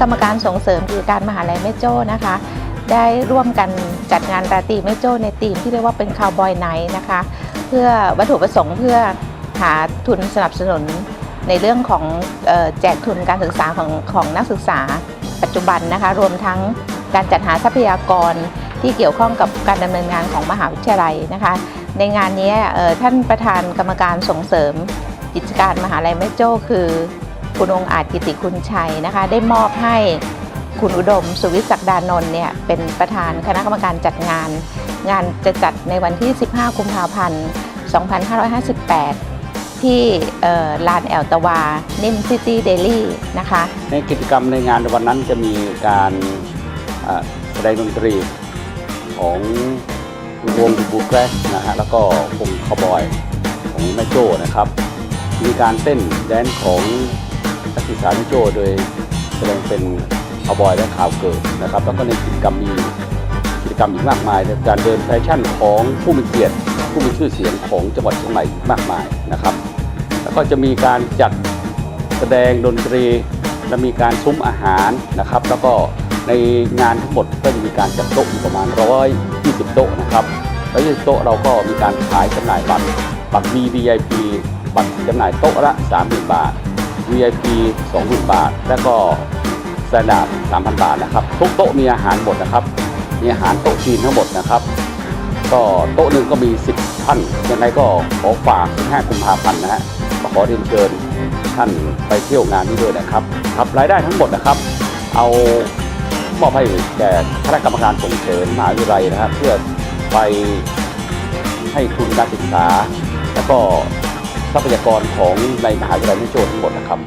กรรมการส่งเสริมกิจการมหาลัยแม่โจ้นะคะ ได้ร่วมกันจัดงานราตรีแม่โจ้ในธีมที่เรียกว่าเป็นคาวบอยไนท์นะคะ เพื่อวัตถุประสงค์เพื่อหาทุนสนับสนุนในเรื่องของแจกทุนการศึกษาของของนักศึกษาปัจจุบันนะคะ รวมทั้งการจัดหาทรัพยากรที่เกี่ยวข้องกับการดำเนินงานของมหาวิทยาลัยนะคะ ในงานนี้ท่านประธานกรรมการส่งเสริมกิจการมหาลัยแม่โจ้คือ คุณองค์อาจกิติคุณชัยนะคะ ได้มอบให้คุณอุดม สุวิศักดานนท์เนี่ยเป็นประธานคณะกรรมการจัดงาน งานจะจัดในวันที่ 15 กุมภาพันธ์ 2558 ที่ลานแอลตวา นิมซิตี้เดลี่นะคะ ในกิจกรรมในงานในวันนั้นจะมีการแสดงดนตรีของวงบูแกรสนะฮะแล้วก็วงคาวบอยของแม่โจ้นะครับ มีการเต้นแดนของ นักศึกษาแม่โจโดยแสดงเป็นคาวบอยและข่าวเกิดนะครับแล้วก็ในกิจกรรมมีกิจกรรมอีกมากมายในการเดินแฟชั่นของผู้มีเกียรติผู้มีชื่อเสียงของจังหวัดเชียงใหม่มากมายนะครับ แล้วก็จะมีการจัดแสดงดนตรีและมีการซุ้มอาหารนะครับ แล้วก็ในงานทั้งหมดก็จะมีการจัดโต๊ะประมาณ 120 โต๊ะนะครับแล้ว20โต๊ะเราก็มีการขายจำหน่ายบัตรบัตร VVIP บัตรจำหน่ายโต๊ะละ 3 0 0 0บาท VIP 20,000 บาท แล้วก็สแตนดาร์ด3,000 บาทนะครับ ทุกโต๊ะมีอาหารหมดนะครับ มีอาหารโต๊ะจีนทั้งหมดนะครับ ก็โต๊ะหนึ่งก็มี 10 ท่าน ยังไงก็ขอฝาก 15 กุมภาพันธ์นะฮะขอเรียนเชิญท่านไปเที่ยวงานนี้ด้วยนะครับครับรายได้ทั้งหมดนะครับ เอามอบให้แก่คณะกรรมการส่งเสริมมหาวิทยาลัยนะครับ เพื่อไปให้ทุนการศึกษา แล้วก็ ทรัพยากรของในมหาวิทยาลัยมิโชทั้งหมดนะครับ